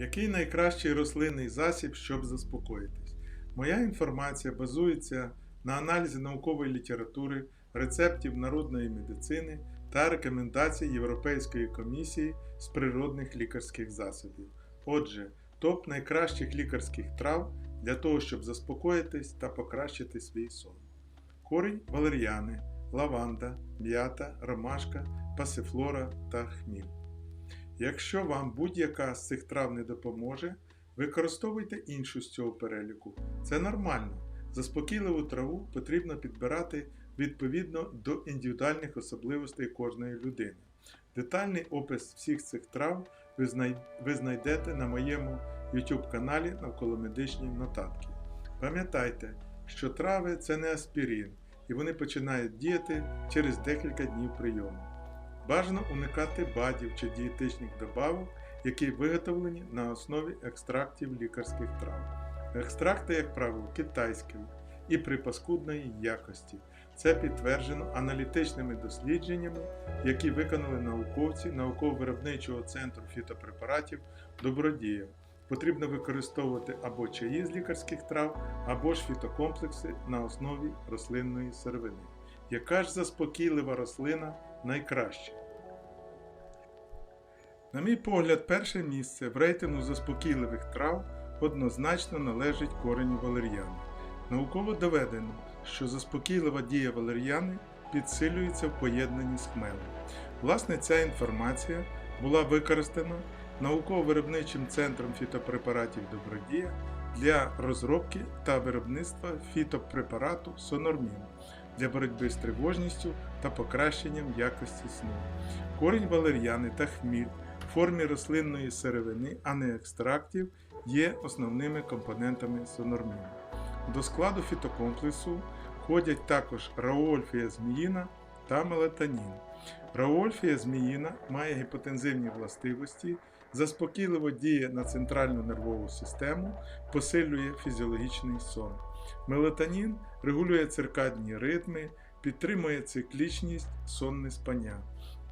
Який найкращий рослинний засіб, щоб заспокоїтись? Моя інформація базується на аналізі наукової літератури, рецептів народної медицини та рекомендацій Європейської комісії з природних лікарських засобів. Отже, топ найкращих лікарських трав для того, щоб заспокоїтись та покращити свій сон. Корінь валеріани, лаванда, м'ята, ромашка, пасифлора та хміль. Якщо вам будь-яка з цих трав не допоможе, використовуйте іншу з цього переліку. Це нормально. Заспокійливу траву потрібно підбирати відповідно до індивідуальних особливостей кожної людини. Детальний опис всіх цих трав ви, знайдете на моєму YouTube каналі Навколомедичні нотатки. Пам'ятайте, що трави це не аспірин, і вони починають діяти через декілька днів прийому. Бажано уникати бадів чи дієтичних добавок, які виготовлені на основі екстрактів лікарських трав. Екстракти, як правило, китайські і при паскудної якості. Це підтверджено аналітичними дослідженнями, які виконали науковці науково-виробничого центру фітопрепаратів Добродія. Потрібно використовувати або чаї з лікарських трав, або ж фітокомплекси на основі рослинної сировини. Яка ж заспокійлива рослина найкраща? На мій погляд, перше місце в рейтингу заспокійливих трав однозначно належить кореню валер'яни. Науково доведено, що заспокійлива дія валер'яни підсилюється в поєднанні з хмелем. Власне, ця інформація була використана науково-виробничим центром фітопрепаратів Добродія для розробки та виробництва фітопрепарату Сонормін для боротьби з тривожністю та покращенням якості сну. Корінь валер'яни та хміль формі рослинної сировини, а не екстрактів, є основними компонентами сонорміну. До складу фітокомплексу входять також раольфія зміїна та мелатонін. Раольфія зміїна має гіпотензивні властивості, заспокійливо діє на центральну нервову систему, посилює фізіологічний сон. Мелатонін регулює циркадні ритми, підтримує циклічність, сонне спання.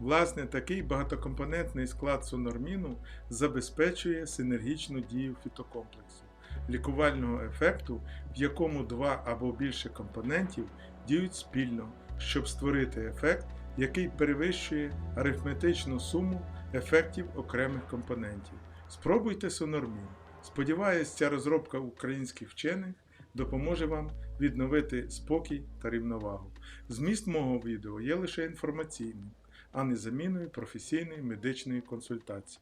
Власне, такий багатокомпонентний склад сонорміну забезпечує синергічну дію фітокомплексу, лікувального ефекту, в якому два або більше компонентів діють спільно, щоб створити ефект, який перевищує арифметичну суму ефектів окремих компонентів. Спробуйте сонормін. Сподіваюсь, ця розробка українських вчених допоможе вам відновити спокій та рівновагу. Зміст мого відео є лише інформаційним, а не заміною професійної медичної консультації.